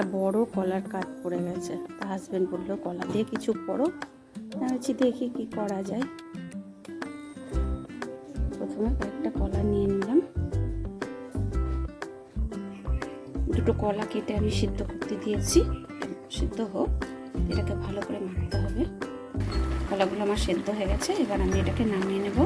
একটা বড় কলার কাঠ পড়ে গেছে। তা হাজব্যান্ড বলল, কলা দিয়ে কিছু করো। আমি দেখি কি করা যায়। প্রথমে কয়েকটা কলা নিয়ে নিলাম। দুটো কলা কেটে আমি সিদ্ধ করতে দিয়েছি। সিদ্ধ হোক, এটাকে ভালো করে মাখতে হবে। কলাগুলো আমার সেদ্ধ হয়ে গেছে, এবার আমি এটাকে নামিয়ে নেব।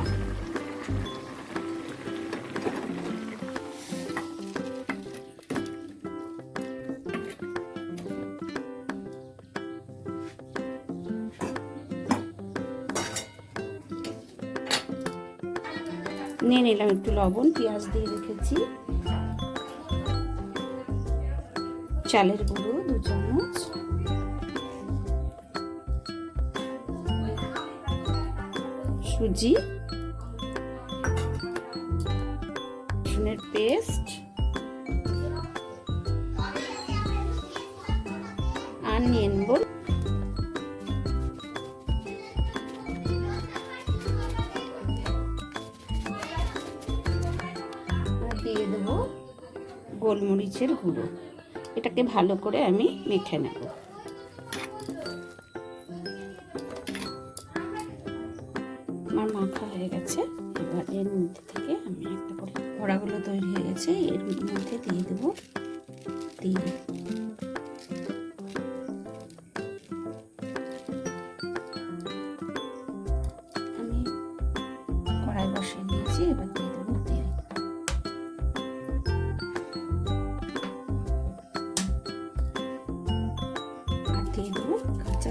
নিয়ে নিলাম একটু লবণ, পেঁয়াজ দিয়ে রেখেছি। চালের গুঁড়ো দু চামচ। সুজি। রসুনের পেস্ট। আর নিয়ে নেব দিয়ে দেবো গোলমরিচের গুঁড়ো। এটাকে ভালো করে আমি মেখে নেব। আমার মাথা হয়ে গেছে। এবার এর মধ্যে থেকে আমি একটা করে বড়াগুলো তৈরি হয়ে গেছে। এর মধ্যে দিয়ে দেবো দিয়ে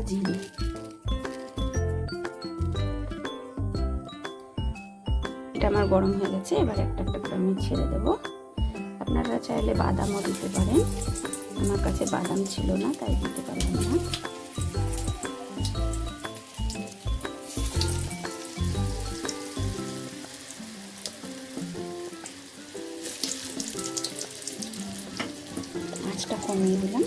জিরে এটা আমার গরম হয়ে গেছে, এবার একটা একটা করে আমি ছেড়ে দেবো। আপনারা চাইলে বাদামও দিতে পারেন। আমার কাছে বাদাম ছিল না, তাই দিতে পারলাম না। আঁচটা কমিয়ে দিলাম।